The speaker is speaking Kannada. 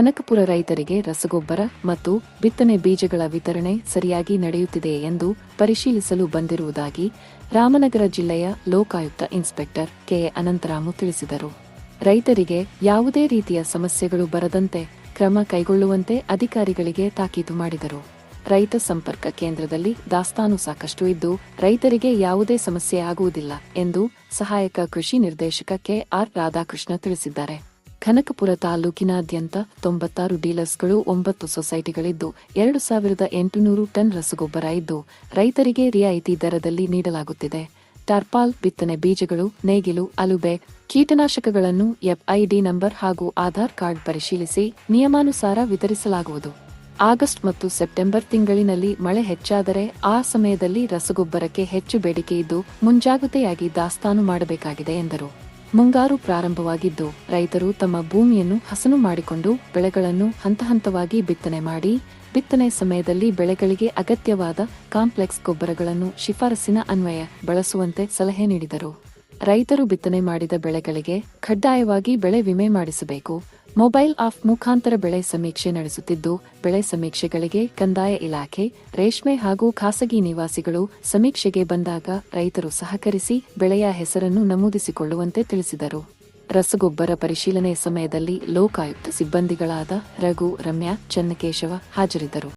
ಕನಕಪುರ ರೈತರಿಗೆ ರಸಗೊಬ್ಬರ ಮತ್ತು ಬಿತ್ತನೆ ಬೀಜಗಳ ವಿತರಣೆ ಸರಿಯಾಗಿ ನಡೆಯುತ್ತಿದೆ ಎಂದು ಪರಿಶೀಲಿಸಲು ಬಂದಿರುವುದಾಗಿ ರಾಮನಗರ ಜಿಲ್ಲೆಯ ಲೋಕಾಯುಕ್ತ ಇನ್ಸ್ಪೆಕ್ಟರ್ ಕೆ ಅನಂತರಾಮು ತಿಳಿಸಿದರು. ರೈತರಿಗೆ ಯಾವುದೇ ರೀತಿಯ ಸಮಸ್ಯೆಗಳು ಬರದಂತೆ ಕ್ರಮ ಕೈಗೊಳ್ಳುವಂತೆ ಅಧಿಕಾರಿಗಳಿಗೆ ತಾಕೀತು ಮಾಡಿದರು. ರೈತ ಸಂಪರ್ಕ ಕೇಂದ್ರದಲ್ಲಿ ದಾಸ್ತಾನು ಸಾಕಷ್ಟು ಇದ್ದು, ರೈತರಿಗೆ ಯಾವುದೇ ಸಮಸ್ಯೆ ಆಗುವುದಿಲ್ಲ ಎಂದು ಸಹಾಯಕ ಕೃಷಿ ನಿರ್ದೇಶಕ ಕೆ ಆರ್ ರಾಧಾಕೃಷ್ಣ ತಿಳಿಸಿದ್ದಾರೆ. ಕನಕಪುರ ತಾಲೂಕಿನಾದ್ಯಂತ ತೊಂಬತ್ತಾರು ಡೀಲರ್ಸ್ಗಳು ಒಂಬತ್ತು ಸೊಸೈಟಿಗಳಿದ್ದು, ಎರಡು ಸಾವಿರದ ಎಂಟುನೂರು ಟನ್ ರಸಗೊಬ್ಬರ ಇದ್ದು, ರೈತರಿಗೆ ರಿಯಾಯಿತಿ ದರದಲ್ಲಿ ನೀಡಲಾಗುತ್ತಿದೆ. ಟರ್ಪಾಲ್ ಬಿತ್ತನೆ ಬೀಜಗಳು, ನೇಗಿಲು, ಅಲುಬೆ, ಕೀಟನಾಶಕಗಳನ್ನು ಎಫ್ಐಡಿ ನಂಬರ್ ಹಾಗೂ ಆಧಾರ್ ಕಾರ್ಡ್ ಪರಿಶೀಲಿಸಿ ನಿಯಮಾನುಸಾರ ವಿತರಿಸಲಾಗುವುದು. ಆಗಸ್ಟ್ ಮತ್ತು ಸೆಪ್ಟೆಂಬರ್ ತಿಂಗಳಿನಲ್ಲಿ ಮಳೆ ಹೆಚ್ಚಾದರೆ ಆ ಸಮಯದಲ್ಲಿ ರಸಗೊಬ್ಬರಕ್ಕೆ ಹೆಚ್ಚು ಬೇಡಿಕೆ ಇದ್ದು, ಮುಂಜಾಗ್ರತೆಯಾಗಿ ದಾಸ್ತಾನು ಮಾಡಬೇಕಾಗಿದೆ ಎಂದರು. ಮುಂಗಾರು ಪ್ರಾರಂಭವಾಗಿದ್ದು, ರೈತರು ತಮ್ಮ ಭೂಮಿಯನ್ನು ಹಸನು ಮಾಡಿಕೊಂಡು ಬೆಳೆಗಳನ್ನು ಹಂತ ಹಂತವಾಗಿ ಬಿತ್ತನೆ ಮಾಡಿ, ಬಿತ್ತನೆ ಸಮಯದಲ್ಲಿ ಬೆಳೆಗಳಿಗೆ ಅಗತ್ಯವಾದ ಕಾಂಪ್ಲೆಕ್ಸ್ ಗೊಬ್ಬರಗಳನ್ನು ಶಿಫಾರಸಿನ ಅನ್ವಯ ಬಳಸುವಂತೆ ಸಲಹೆ ನೀಡಿದರು. ರೈತರು ಬಿತ್ತನೆ ಮಾಡಿದ ಬೆಳೆಗಳಿಗೆ ಕಡ್ಡಾಯವಾಗಿ ಬೆಳೆ ವಿಮೆ ಮಾಡಿಸಬೇಕು. ಮೊಬೈಲ್ ಆಫ್ ಮುಖಾಂತರ ಬೆಳೆ ಸಮೀಕ್ಷೆ ನಡೆಸುತ್ತಿದ್ದು, ಬೆಳೆ ಸಮೀಕ್ಷೆಗಳಿಗೆ ಕಂದಾಯ ಇಲಾಖೆ, ರೇಷ್ಮೆ ಹಾಗೂ ಖಾಸಗಿ ನಿವಾಸಿಗಳು ಸಮೀಕ್ಷೆಗೆ ಬಂದಾಗ ರೈತರು ಸಹಕರಿಸಿ ಬೆಳೆಯ ಹೆಸರನ್ನು ನಮೂದಿಸಿಕೊಳ್ಳುವಂತೆ ತಿಳಿಸಿದರು. ರಸಗೊಬ್ಬರ ಪರಿಶೀಲನೆ ಸಮಯದಲ್ಲಿ ಲೋಕಾಯುಕ್ತ ಸಿಬ್ಬಂದಿಗಳಾದ ರಘು, ರಮ್ಯಾ, ಚನ್ನಕೇಶವ ಹಾಜರಿದ್ದರು.